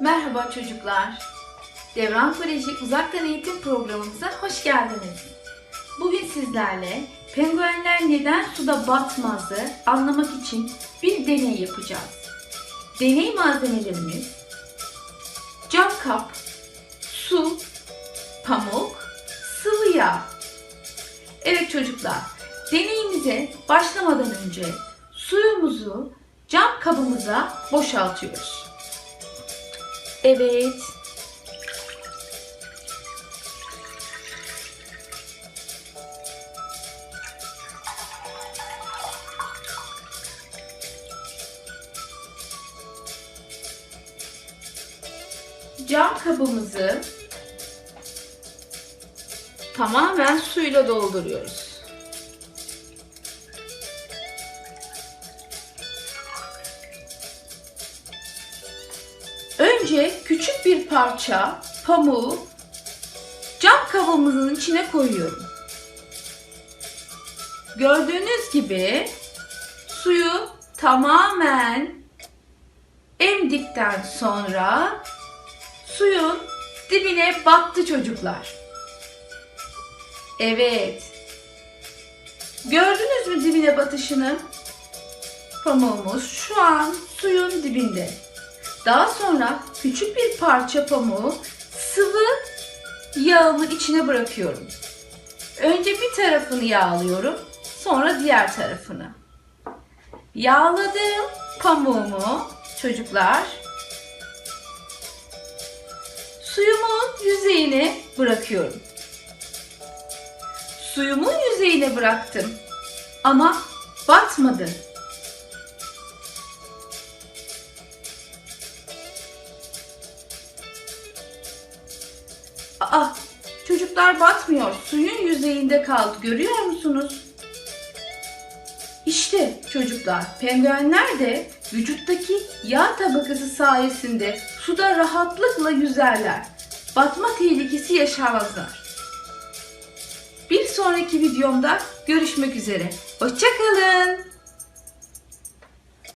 Merhaba çocuklar. Devran Koleji Uzaktan Eğitim Programımıza hoş geldiniz. Bugün sizlerle penguenler neden suda batmazdı anlamak için bir deney yapacağız. Deney malzemelerimiz cam kap, su, pamuk, sıvı yağ. Evet çocuklar, deneyimize başlamadan önce suyumuzu cam kabımıza boşaltıyoruz. Evet. Cam kabımızı tamamen suyla dolduruyoruz. Önce küçük bir parça pamuğu cam kabımızın içine koyuyorum. Gördüğünüz gibi suyu tamamen emdikten sonra suyun dibine battı çocuklar. Evet. Gördünüz mü dibine batışını? Pamuğumuz şu an suyun dibinde. Daha sonra küçük bir parça pamuğu sıvı yağımın içine bırakıyorum. Önce bir tarafını yağlıyorum, sonra diğer tarafını. Yağladığım pamuğumu çocuklar suyumun yüzeyine bırakıyorum. Suyumun yüzeyine bıraktım ama batmadı. Aa, çocuklar batmıyor. Suyun yüzeyinde kaldı. Görüyor musunuz? İşte çocuklar, penguenler de vücuttaki yağ tabakası sayesinde suda rahatlıkla yüzerler. Batma tehlikesi yaşamazlar. Bir sonraki videomda görüşmek üzere. Hoşçakalın.